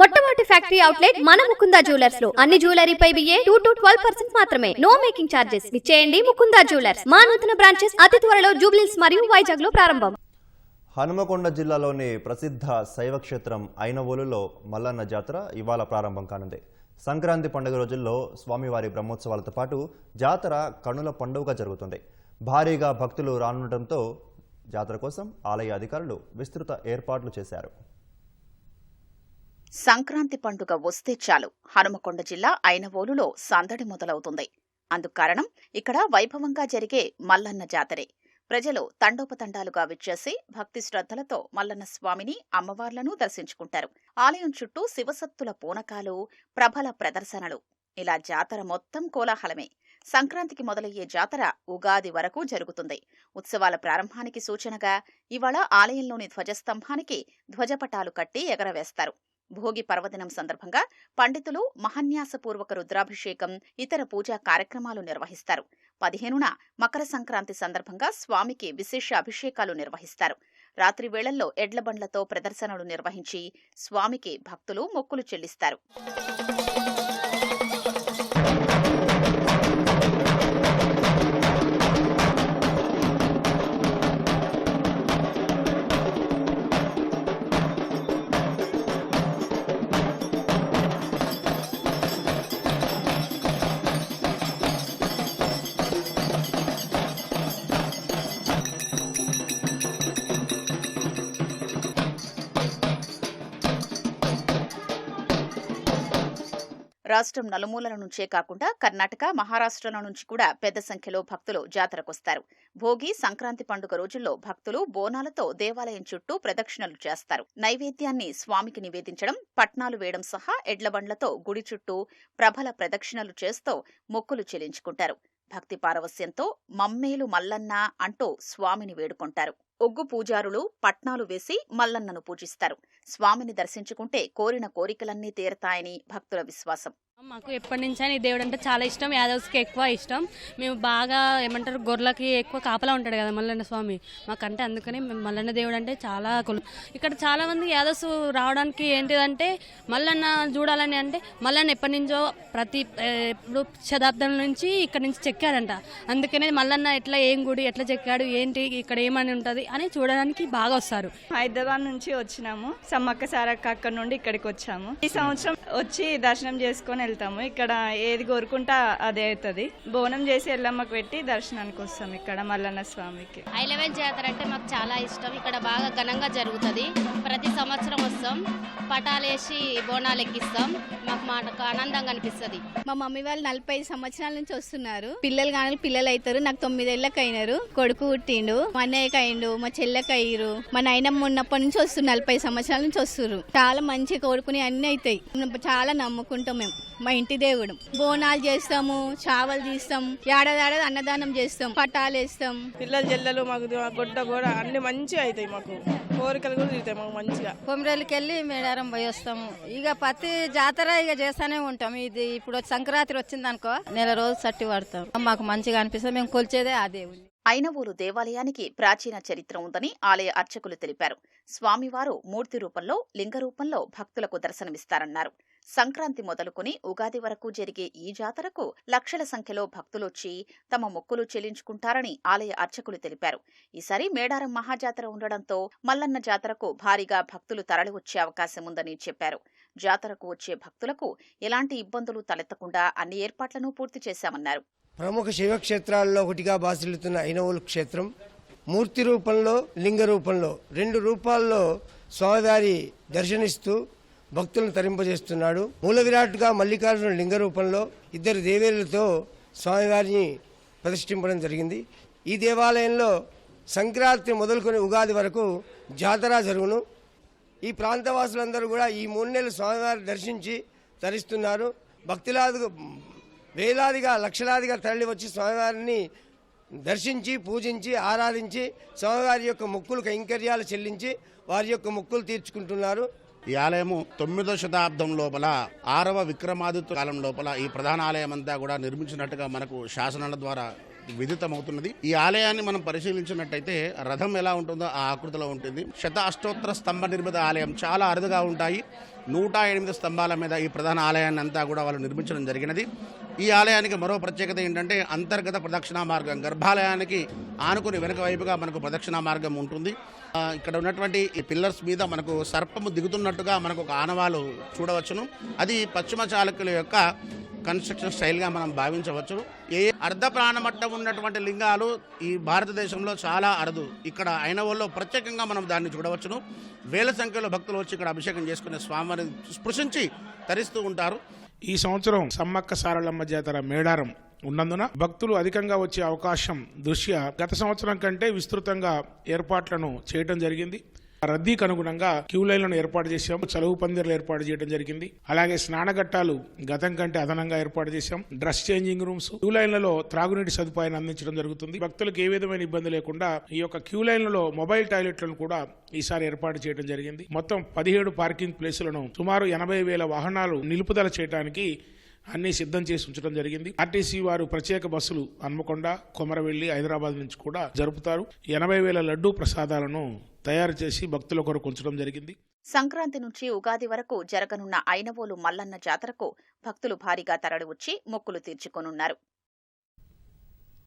మొట్టమొదటి factory outlet మన ముకుందా జ్యువెలర్స్లో. అన్ని జ్యువెలరీపై బియ్యే టూ టు ట్వెల్వ్ పర్సెంట్ మాత్రమే. No making charges. ఇచ్చేయండి ముకుంద జ్యువెలర్స్. మా నూతన బ్రాంచెస్ అతి త్వరలో జూబ్లీస్ మరియు వైజాగ్లో ప్రారంభం. హనుమకొండ జిల్లాలోని ప్రసిద్ధ శైవ క్షేత్రం ఐనవోలులో మల్లన్న జాతర ఇవాళ ప్రారంభం కానుంది. సంక్రాంతి పండుగ రోజుల్లో స్వామివారి బ్రహ్మోత్సవాలతో పాటు జాతర కనుల పండుగగా జరుగుతుంది. భారీగా భక్తులు రానుండటంతో జాతర కోసం ఆలయ అధికారులు విస్తృత ఏర్పాట్లు చేశారు. సంక్రాంతి పండుగ వస్తే చాలు. హనుమకొండ జిల్లా ఐనవోలులో సందడి మొదలవుతుంది. అందుకు కారణం ఇక్కడ వైభవంగా జరిగే మల్లన్న జాతరే. ప్రజలు తండోపతండాలుగా విచ్చేసి భక్తి శ్రద్ధలతో మల్లన్న స్వామిని అమ్మవార్లను దర్శించుకుంటారు. ఆలయం చుట్టూ శివసత్తుల పూనకాలు ప్రభల ప్రదర్శనలు. ఇలా జాతర మొత్తం కోలాహలమే. సంక్రాంతికి మొదలయ్యే జాతర ఉగాది వరకు జరుగుతుంది. ఉత్సవాల ప్రారంభానికి సూచనగా ఇవాళ ఆలయంలోని ధ్వజస్తంభానికి ధ్వజపటాలు కట్టి ఎగరవేస్తారు. భోగి పర్వదినం సందర్భంగా పండితులు మహన్యాసపూర్వక రుద్రాభిషేకం ఇతర పూజా కార్యక్రమాలు నిర్వహిస్తారు. పదిహేనున మకర సంక్రాంతి సందర్భంగా స్వామికి విశేష అభిషేకాలు నిర్వహిస్తారు. రాత్రి వేళల్లో ఎడ్లబండ్లతో ప్రదర్శనలు నిర్వహించి స్వామికి భక్తులు మొక్కులు చెల్లిస్తారు. రాష్ట్రం నలుమూలల నుంచే కాకుండా కర్ణాటక మహారాష్ట్రల నుంచి కూడా పెద్ద సంఖ్యలో భక్తులు జాతరకొస్తారు. భోగి సంక్రాంతి పండుగ రోజుల్లో భక్తులు బోనాలతో దేవాలయం చుట్టూ ప్రదక్షిణలు చేస్తారు. నైవేద్యాన్ని స్వామికి నివేదించడం పట్నాలు వేయడం సహా ఎడ్లబండ్లతో గుడి చుట్టూ ప్రభల ప్రదక్షిణలు చేస్తూ మొక్కులు చెల్లించుకుంటారు. భక్తి పారవస్యంతో మమ్మేలు మల్లన్న అంటూ స్వామిని వేడుకుంటారు. ఒగ్గు పూజారులు పట్నాలు వేసి మల్లన్నను పూజిస్తారు. స్వామిని దర్శించుకుంటే కోరిన కోరికలన్నీ తీరతాయని భక్తుల విశ్వాసం. మాకు ఎప్పటి నుంచైనా ఈ దేవుడు అంటే చాలా ఇష్టం యాదవ్స్కి ఎక్కువ ఇష్టం. మేము బాగా ఏమంటారు గొర్రెలకి ఎక్కువ కాపలా ఉంటాడు కదా మల్లన్న స్వామి. మాకంటే అందుకని మేము మల్లన్న దేవుడు అంటే చాలా కులం. ఇక్కడ చాలా మంది యాదవ్స్ రావడానికి ఏంటిదంటే మల్లన్న చూడాలని అంటే మల్లన్న ఎప్పటి నుంచో ప్రతి ఇప్పుడు శతాబ్దం నుంచి ఇక్కడ నుంచి చెక్కారంట. అందుకనే మల్లన్న ఎట్లా ఏం గుడి ఎట్లా చెక్కాడు ఏంటి ఇక్కడ ఏమని ఉంటుంది అని చూడడానికి బాగా వస్తారు. హైదరాబాద్ నుంచి వచ్చినాము. సమ్మక్క సారక్క అక్కడ నుండి ఇక్కడికి వచ్చాము. ఈ సంవత్సరం వచ్చి దర్శనం చేసుకొని వెళ్తాము. ఇక్కడ ఏది కోరుకుంటా అదే అవుతుంది. బోనం చేసి ఎల్లమ్మకు పెట్టి దర్శనానికి వస్తాం ఇక్కడ మల్లన్న స్వామికి. ఐ లెవెన్ జాతర అంటే మాకు చాలా ఇష్టం. ఇక్కడ బాగా ఘనంగా జరుగుతుంది. ప్రతి సంవత్సరం వస్తాం. పటాలేసి బోనాలు ఎక్కిస్తాం. మాకు మాకు ఆనందంగా అనిపిస్తుంది. మా మమ్మీ వాళ్ళు నలభై ఐదు సంవత్సరాల నుంచి వస్తున్నారు. పిల్లలు కానీ పిల్లలు అవుతారు. నాకు తొమ్మిదేళ్ళకి అయినారు కొడుకు పుట్టిండు. మా అన్నయ్యకి అయిండు మా చెల్లెకి అయ్యారు మా నాయనమ్మ ఉన్నప్పటి నుంచి వస్తున్నారు నలభై సంవత్సరాల నుంచి వస్తున్నారు చాలా మంచి కోరుకుని అన్ని అవుతాయి చాలా నమ్ముకుంటాం మేము మా ఇంటి దేవుడు. బోనాలు చేస్తాము చావలు తీస్తాం ఏడాది అన్నదానం చేస్తాం పటాలు వేస్తాం. పిల్లల జల్లలు మాకు గొడ్డ కూడా అన్ని మంచిగా అవుతాయి మాకు. కోరికలు కూడా తీరుతాయి మాకు మంచిగా. కొమరేళ్ళకి వెళ్ళి మేడారం పోయి వస్తాము. ఇక ప్రతి జాతర ఇక చేస్తానే ఉంటాం. ఇది ఇప్పుడు సంక్రాంతి వచ్చింది అనుకో నెల రోజు సట్టి పడతాం. మాకు మంచిగా అనిపిస్తుంది. మేము కొలిచేదే ఆ దేవుని. ఐనవూరు దేవాలయానికి ప్రాచీన చరిత్ర ఉందని ఆలయ అర్చకులు తెలిపారు. స్వామివారు మూర్తి రూపంలో లింగ రూపంలో భక్తులకు దర్శనమిస్తారన్నారు. సంక్రాంతి మొదలుకుని ఉగాది వరకు జరిగే ఈ జాతరకు లక్షల సంఖ్యలో భక్తులొచ్చి తమ మొక్కులు చెల్లించుకుంటారని ఆలయ అర్చకులు తెలిపారు. ఈసారి మేడారం మహాజాతర ఉండడంతో మల్లన్న జాతరకు భారీగా భక్తులు తరలివచ్చే అవకాశం ఉందని చెప్పారు. జాతరకు వచ్చే భక్తులకు ఎలాంటి ఇబ్బందులు తలెత్తకుండా అన్ని ఏర్పాట్లను పూర్తి చేశామన్నారు. ప్రముఖ శివక్షేత్రాల్లో ఒకటిగా బాసిల్లుతున్న ఐనవోలు క్షేత్రం మూర్తి రూపంలో లింగ రూపంలో రెండు రూపాల్లో స్వామివారి దర్శనిస్తూ భక్తులను తరింపజేస్తున్నాడు. మూల విరాట్గా మల్లికార్జున లింగ రూపంలో ఇద్దరు దేవేరులతో స్వామివారిని ప్రతిష్ఠింపడం జరిగింది. ఈ దేవాలయంలో సంక్రాంతి మొదలుకొని ఉగాది వరకు జాతర జరుగును. ఈ ప్రాంతవాసులందరూ కూడా ఈ మూడు నెలలు స్వామివారిని దర్శించి తరిస్తున్నారు. భక్తిలాదు వేలాదిగా లక్షలాదిగా తరలి వచ్చి స్వామివారిని దర్శించి పూజించి ఆరాధించి స్వామివారి యొక్క మొక్కులు కైంకర్యాలు చెల్లించి వారి యొక్క మొక్కులు తీర్చుకుంటున్నారు. ఈ ఆలయము తొమ్మిదో శతాబ్దం లోపల ఆరవ విక్రమాదిత్య కాలం లోపల ఈ ప్రధాన ఆలయం అంతా కూడా నిర్మించినట్టుగా మనకు శాసనాల ద్వారా విదితమవుతున్నది. ఈ ఆలయాన్ని మనం పరిశీలించినట్టయితే రథం ఎలా ఉంటుందో ఆ ఆకృతిలో ఉంటుంది. శత అష్టోత్తర స్తంభ నిర్మిత ఆలయం చాలా అరుదుగా ఉంటాయి. నూట ఎనిమిది స్తంభాల మీద ఈ ప్రధాన ఆలయాన్ని అంతా కూడా వాళ్ళు నిర్మించడం జరిగినది. ఈ ఆలయానికి మరో ప్రత్యేకత ఏంటంటే అంతర్గత ప్రదక్షిణా మార్గం. గర్భాలయానికి ఆనుకుని వెనుక వైపుగా మనకు ప్రదక్షిణా మార్గం ఉంటుంది. ఇక్కడ ఉన్నటువంటి ఈ పిల్లర్స్ మీద మనకు సర్పము దిగుతున్నట్టుగా మనకు ఒక ఆనవాలు చూడవచ్చును. అది పశ్చిమ చాళుక్యుల యొక్క కన్స్ట్రక్షన్ స్టైల్గా మనం భావించవచ్చు ఏ అర్ధ ప్రాణమట్టం ఉన్నటువంటి లింగాలు ఈ భారతదేశంలో చాలా అరుదు. ఇక్కడ ఐనవల్లో ప్రత్యేకంగా మనం దాన్ని చూడవచ్చును. వేల సంఖ్యలో భక్తులు వచ్చి ఇక్కడ అభిషేకం చేసుకునే స్వామివారిని స్పృశించి తరిస్తూ ఉంటారు. ఈ సంవత్సరం సమ్మక్క సారలమ్మ జాతర మేడారం ఉన్నందున భక్తులు అధికంగా వచ్చే అవకాశం దృష్ట్యా గత సంవత్సరం కంటే విస్తృతంగా ఏర్పాట్లను చేయడం జరిగింది. రద్దీకి అనుగుణంగా క్యూ లైన్లను ఏర్పాటు చేశాం. చలువు పందిర్లు ఏర్పాటు చేయడం జరిగింది. అలాగే స్నానఘట్టాలు గతం కంటే అదనంగా ఏర్పాటు చేశాం. డ్రెస్ చేంజింగ్ రూమ్స్ క్యూ లైన్లలో త్రాగునీటి సదుపాయాన్ని అందించడం జరుగుతుంది. భక్తులకు ఏ విధమైన ఇబ్బంది లేకుండా ఈ యొక్క క్యూ లైన్లలో మొబైల్ టాయిలెట్లను కూడా ఈసారి ఏర్పాటు చేయడం జరిగింది. మొత్తం పదిహేడు పార్కింగ్ ప్లేసులను సుమారు ఎనభై వేల వాహనాలు నిలుపుదల చేయడానికి అన్ని సిద్ధం చేసి ఉంచడం జరిగింది. ఆర్టీసీ వారు ప్రత్యేక బస్సులు హన్మకొండ కొమరవెల్లి హైదరాబాద్ నుంచి కూడా జరుపుతారు. ఎనభై వేల లడ్డూ ప్రసాదాలను తయారు చేసి భక్తుల కొరకు ఉంచడం జరిగింది. సంక్రాంతి నుంచి ఉగాది వరకు జరగనున్న ఐనవోలు మల్లన్న జాతరకు భక్తులు భారీగా తరలివచ్చి మొక్కులు తీర్చుకోనున్నారు.